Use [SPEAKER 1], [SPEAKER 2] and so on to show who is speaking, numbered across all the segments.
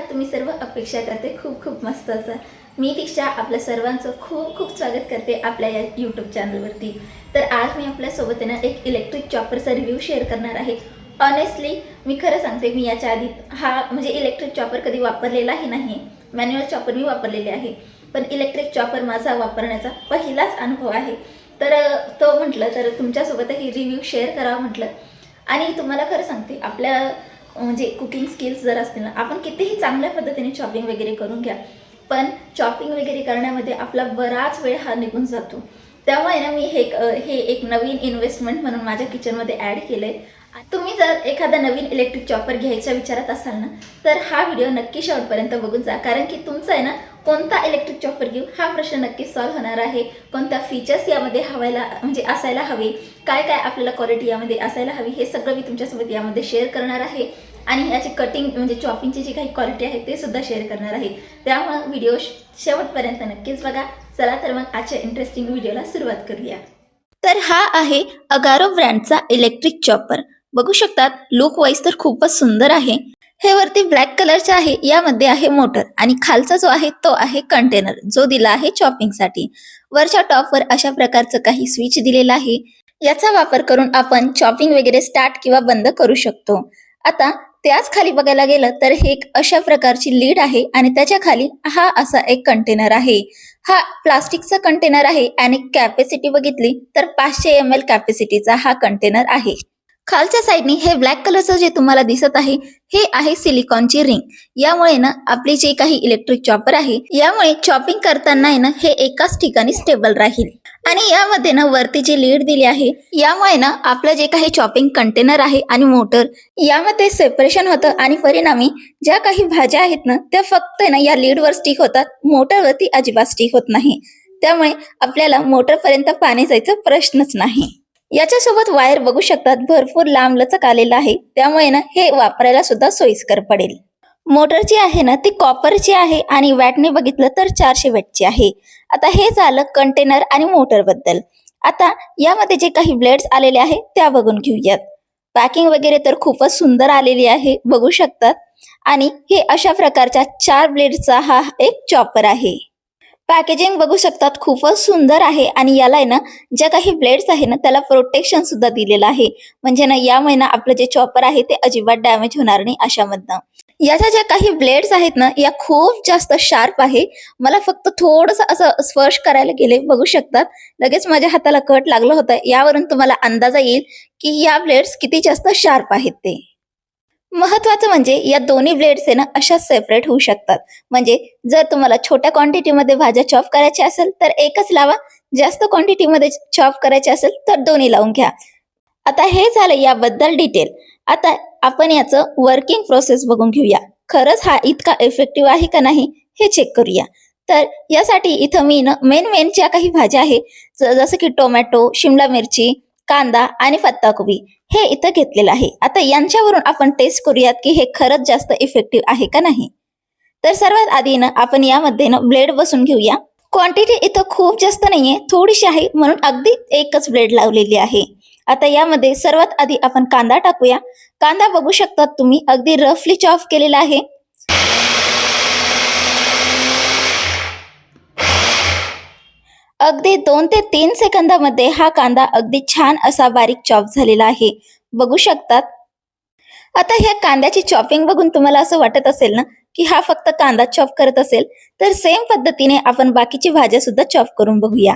[SPEAKER 1] तुम्ही सर्व अपेक्षा करते. खूप खूप मस्त असं. मी दीक्षा आपल्या सर्वांचं खूप खूप स्वागत करते आपल्या या यूट्यूब चॅनलवरती तर आज मी आपल्यासोबत ना एक इलेक्ट्रिक चॉपरचा रिव्ह्यू शेअर करणार आहे. ऑनेस्टली मी खरं सांगते मी याच्या आधी हा म्हणजे इलेक्ट्रिक चॉपर कधी वापरलेलाही नाही. मॅन्युअल चॉपर मी वापरलेले आहे. पण इलेक्ट्रिक चॉपर माझा वापरण्याचा पहिलाच अनुभव आहे. तर तो म्हटलं तर तुमच्यासोबतही रिव्ह्यू शेअर करावा म्हटलं. आणि तुम्हाला खरं सांगते आपल्या म्हणजे कुकिंग स्किल्स जर असतील ना आपण कितीही चांगल्या पद्धतीने चॉपिंग वगैरे करून घ्या पण चॉपिंग वगैरे करण्यामध्ये आपला बराच वेळ हा निघून जातो. त्यामुळे ना मी हे हे एक नवीन इन्व्हेस्टमेंट म्हणून माझ्या किचनमध्ये ॲड केलं आहे तुम्ही जर एखादा नवीन इलेक्ट्रिक चॉपर घ्यायच्या विचारात असाल ना तर हा व्हिडिओ नक्की शेवटपर्यंत बघून जा कारण की तुमचा आहे ना कोणता इलेक्ट्रिक चॉपर घेऊ हा प्रश्न नक्कीच सॉल्व्ह होणार आहे. कोणत्या फीचर्स यामध्ये हवायला म्हणजे असायला हवे काय काय आपल्याला क्वालिटी यामध्ये असायला हवी हे सगळं मी तुमच्यासोबत यामध्ये शेअर करणार आहे. आणि याची कटिंग म्हणजे चॉपिंगची जी काही क्वालिटी आहे ते सुद्धा शेअर करणार आहे. त्यामुळं व्हिडिओ शेवटपर्यंत नक्कीच बघा. चला तर मग आजच्या इंटरेस्टिंग व्हिडिओला सुरुवात करूया. तर हा आहे अगारो ब्रँडचा इलेक्ट्रिक चॉपर बघू शकतात लुक वाईज तर खूपच सुंदर आहे. हे वरती ब्लॅक कलरचे आहे यामध्ये आहे मोटर आणि खालचा जो आहे तो आहे कंटेनर जो दिला आहे चॉपिंगसाठी वरच्या टॉपवर अशा प्रकारचं काही स्विच दिलेलं आहे. याचा वापर करून आपण चॉपिंग वगैरे स्टार्ट किंवा बंद करू शकतो. आता त्याच खाली बघायला गेलं तर हे एक अशा प्रकारची लीड आहे आणि त्याच्याखाली हा असा एक कंटेनर आहे. हा प्लास्टिकचा कंटेनर आहे आणि कॅपॅसिटी बघितली तर पाचशे एम एल कॅपॅसिटीचा हा कंटेनर आहे. खालच्या साईडनी हे ब्लॅक कलरचं जे तुम्हाला दिसत आहे हे आहे सिलिकॉनची रिंग. यामुळे ना आपली जे काही इलेक्ट्रिक चॉपर आहे यामुळे चॉपिंग करताना आहे ना हे एकाच ठिकाणी स्टेबल राहील. आणि यामध्ये ना वरती जी लीड दिली आहे यामुळे ना आपलं जे काही चॉपिंग कंटेनर आहे आणि मोटर यामध्ये सेपरेशन होतं आणि परिणामी ज्या काही भाज्या आहेत ना त्या फक्त ना या लीडवर स्टिक होतात मोटरवरती अजिबात स्टिक होत नाही. त्यामुळे आपल्याला मोटरपर्यंत पाणी जायचा प्रश्नच नाही. याच्यासोबत वायर बघू शकतात. भरपूर लांब लचक आलेला आहे. त्यामुळे ना हे वापरायला सुद्धा सोयीस्कर पडेल. मोटर जी आहे ना ती कॉपरची आहे आणि वॅटने बघितलं तर चारशे वॅटची आहे. आता हे झालं कंटेनर आणि मोटरबद्दल. आता यामध्ये जे काही ब्लेड्स आलेले आहे त्या बघून घेऊयात. पॅकिंग वगैरे तर खूपच सुंदर आलेली आहे बघू शकतात. आणि हे अशा प्रकारच्या चार ब्लेडचा हा एक चॉपर आहे. पॅकेजिंग बघू शकतात खूपच सुंदर आहे. आणि याला आहे ना ज्या काही ब्लेड्स आहे ना त्याला प्रोटेक्शन सुद्धा दिलेलं आहे. म्हणजे ना यामुळे ना आपलं जे चॉपर आहे ते अजिबात डॅमेज होणार नाही अशामधनं. याच्या ज्या काही ब्लेड्स आहेत ना या खूप जास्त शार्प आहे. मला फक्त थोडस असं स्पर्श करायला गेले बघू शकतात. लगेच माझ्या हाताला कट लागलं होतं. यावरून तुम्हाला अंदाजा येईल की या ब्लेड्स किती जास्त शार्प आहेत ते. महत्वाचं म्हणजे या दोन्ही ब्लेड्स आहे ना अशा सेपरेट होऊ शकतात. म्हणजे जर तुम्हाला छोट्या क्वांटिटीमध्ये भाज्या चॉप करायच्या असेल तर एकच लावा. जास्त क्वांटिटीमध्ये चॉप करायचे असेल तर दोन्ही लावून घ्या. आता हे झालं याबद्दल डिटेल आता आपण याचं वर्किंग प्रोसेस बघून घेऊया. खरंच हा इतका इफेक्टिव्ह आहे का नाही हे चेक करूया. तर यासाठी इथं मी ना मेन मेन ज्या काही भाज्या आहे जसं की टोमॅटो शिमला मिरची कांदा आणि पत्ताकोबी हे इथं घेतलेलं आहे. आता यांच्यावरून आपण टेस्ट करूयात की हे खरंच जास्त इफेक्टिव्ह आहे का नाही. तर सर्वात आधी ना आपण यामध्ये ना ब्लेड बसून घेऊया. क्वांटिटी इथं खूप जास्त नाहीये थोडीशी आहे म्हणून अगदी एकच ब्लेड लावलेली आहे. आता यामध्ये सर्वात आधी आपण कांदा टाकूया. कांदा बघू शकतात तुम्ही अगदी रफली चॉप केलेला आहे. अगदी दोन ते तीन सेकंदामध्ये हा कांदा अगदी छान असा बारीक चॉप झालेला आहे. बघू शकतात? आता ह्या कांद्याची चॉपिंग बघून तुम्हाला असं वाटत असेल ना की हा फक्त कांदा चॉप करत असेल तर सेम पद्धतीने आपण बाकीची भाज्या सुद्धा चॉप करून बघूया.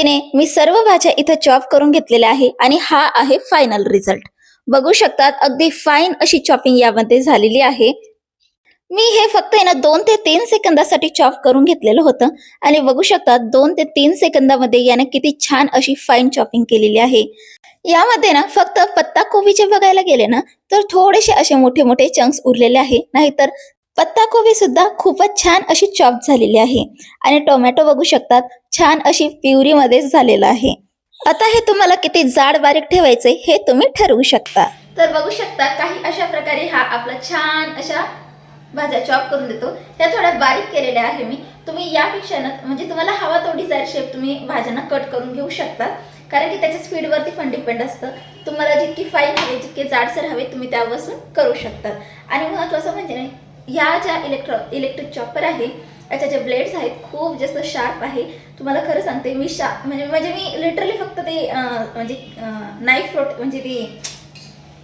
[SPEAKER 1] पद्धतीने मी सर्व भाज्या इथं चॉप करून घेतलेल्या आहे आणि हा आहे फायनल रिझल्ट बघू शकतात अगदी फाईन अशी चॉपिंग यामध्ये झालेली आहे. मी हे फक्त ना दोन ते तीन सेकंदासाठी चॉप करून घेतलेलं होतं. आणि बघू शकतात दोन ते तीन सेकंदामध्ये याने किती छान अशी फाईन चॉपिंग केलेली आहे. यामध्ये ना फक्त पत्ता कोबीचे बघायला गेले ना तर थोडेसे असे मोठे मोठे चंक्स उरलेले आहे. नाहीतर पत्ताकोबी सुद्धा खूपच छान अशी चॉप झालेली आहे. आणि टोमॅटो बघू शकतात छान अशी प्युरी मध्ये झालेलं आहे. आता हे तुम्हाला किती जाड बारीक ठेवायचे हे तुम्ही ठरवू शकता. तर बघू शकता काही अशा प्रकारे हा आपला छान अशा भाज्या चॉप करून देतो. त्या थोड्या बारीक केलेल्या आहे मी. तुम्ही यापेक्षा ना म्हणजे तुम्हाला हवा तो डिझायर शेप तुम्ही भाज्यांना कट करून घेऊ शकता. कारण की त्याच्या स्पीडवरती पण डिपेंड असतं. तुम्हाला जितकी फाईन हवे जितके जाडसर हवे तुम्ही त्यापासून करू शकतात आणि महत्त्वाचं म्हणजे ह्या ज्या इलेक्ट्रॉ इलेक्ट्रिक चॉपर आहे याच्या ज्या ब्लेड्स आहेत खूप जास्त शार्प आहे. तुम्हाला खरं सांगते मी शा म्हणजे म्हणजे मी लिटरली फक्त ते म्हणजे नाईफ प्रोट म्हणजे ते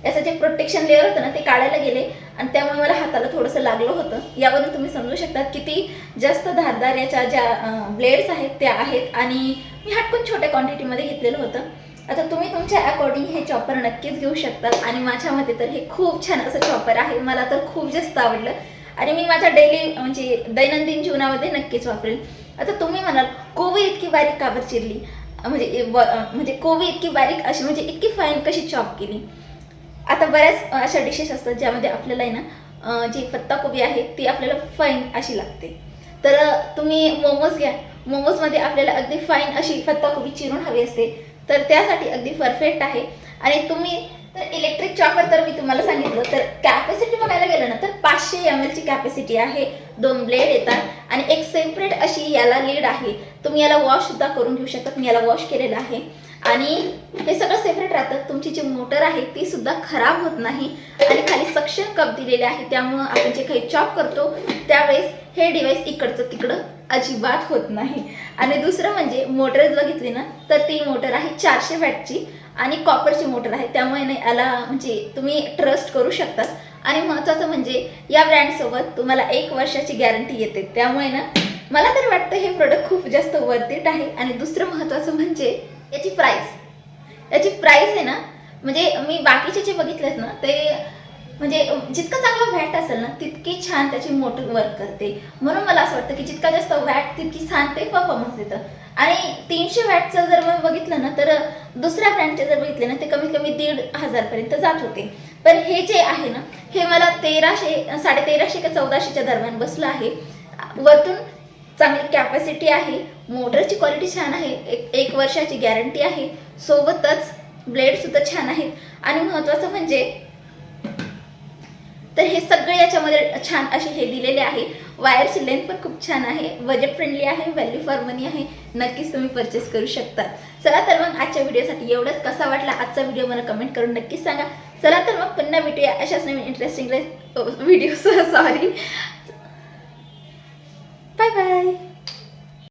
[SPEAKER 1] याचं जे प्रोटेक्शन लेअर होतं ना ते काढायला गेले. आणि त्यामुळे मला हाताला थोडंसं लागलं होतं. यावरून तुम्ही समजू शकता किती जास्त धारदार याच्या ज्या ब्लेड्स आहेत त्या आहेत. आणि मी हटकून छोट्या क्वांटिटीमध्ये घेतलेलं होतं. आता तुम्ही तुमच्या अकॉर्डिंग हे चॉपर नक्कीच घेऊ शकता. आणि माझ्या मते तर हे खूप छान असं चॉपर आहे. मला तर खूप जास्त आवडलं. आणि मी माझ्या डेली म्हणजे दैनंदिन जीवनामध्ये नक्कीच वापरेल. आता तुम्ही म्हणाल कोवी इतकी बारीक काबर चिरली? म्हणजे व- म्हणजे कोवी इतकी बारीक अशी म्हणजे इतकी फाईन कशी चॉप केली? आता बऱ्याच अशा डिशेस असतात ज्यामध्ये आपल्याला आहे ना जी जी पत्ताकोबी आहे ती आपल्याला फाईन अशी लागते. तर तुम्ही मोमोज घ्या. मोमोजमध्ये आपल्याला अगदी फाईन अशी पत्ताकोबी चिरून हवी असते. तर त्यासाठी अगदी परफेक्ट आहे. आणि तुम्ही तर इलेक्ट्रिक चॉपर तर मी तुम्हाला सांगितलं तर कॅपॅसिटी बघायला गेलं ना तर पाचशे एम एलची कॅपॅसिटी आहे. दोन ब्लेड येतात आणि एक सेपरेट अशी याला लीड आहे. तुम्ही याला वॉश सुद्धा करून घेऊ शकता मी याला वॉश केलेलं आहे. आणि हे सगळं सेपरेट राहतं. तुमची जी मोटर आहे ती सुद्धा खराब होत नाही. आणि खाली सक्शन कप दिलेले आहे. त्यामुळं आपण जे काही चॉप करतो त्यावेळेस हे डिवाइस इकडचं तिकडं अजिबात होत नाही. आणि दुसरं म्हणजे मोटर बघितली ना तर ती मोटर आहे चारशे वॅटची आणि कॉपरची मोटर आहे. त्यामुळे ना याला म्हणजे तुम्ही ट्रस्ट करू शकतात. आणि महत्त्वाचं म्हणजे या ब्रँडसोबत तुम्हाला एक वर्षाची गॅरंटी येते. त्यामुळे ना मला तर वाटतं हे प्रोडक्ट खूप जास्त वर्थिट आहे. आणि दुसरं महत्त्वाचं म्हणजे याची प्राईस याची प्राईस आहे ना म्हणजे मी बाकीचे जे बघितलेत ना ते म्हणजे जितकं चांगलं व्हॅट असेल ना तितकी छान त्याची मोटर वर्क करते. म्हणून मला असं वाटतं की जितका जास्त व्हॅट तितकी छान ते परफॉर्मन्स देतं. आणि तीनशे वॅटचं जर मी बघितलं ना तर दुसऱ्या ब्रँडचे जर बघितले ना ते कमीत कमी दीड हजारपर्यंत जात होते. पण हे जे आहे ना हे मला तेराशे साडे तेराशे का चौदाशेच्या दरम्यान बसलं आहे. वरतून चांगली कॅपॅसिटी आहे. मोटरची क्वालिटी छान आहे. एक एक वर्षाची गॅरंटी आहे. सोबतच ब्लेडसुद्धा छान आहेत. आणि महत्त्वाचं म्हणजे तर हे सगळे याच्यामध्ये छान असे हे दिलेले आहे. वायरची लेंथ पण खूप छान आहे. बजेट फ्रेंडली आहे व्हॅल्यू फॉर मनी आहे. नक्कीच तुम्ही परचेस करू शकता चला तर मग आजच्या व्हिडिओसाठी एवढंच. कसा वाटला आजचा व्हिडिओ मला कमेंट करून नक्कीच सांगा. चला तर मग पुन्हा भेटूया अशाच नवीन interesting video sorry bye bye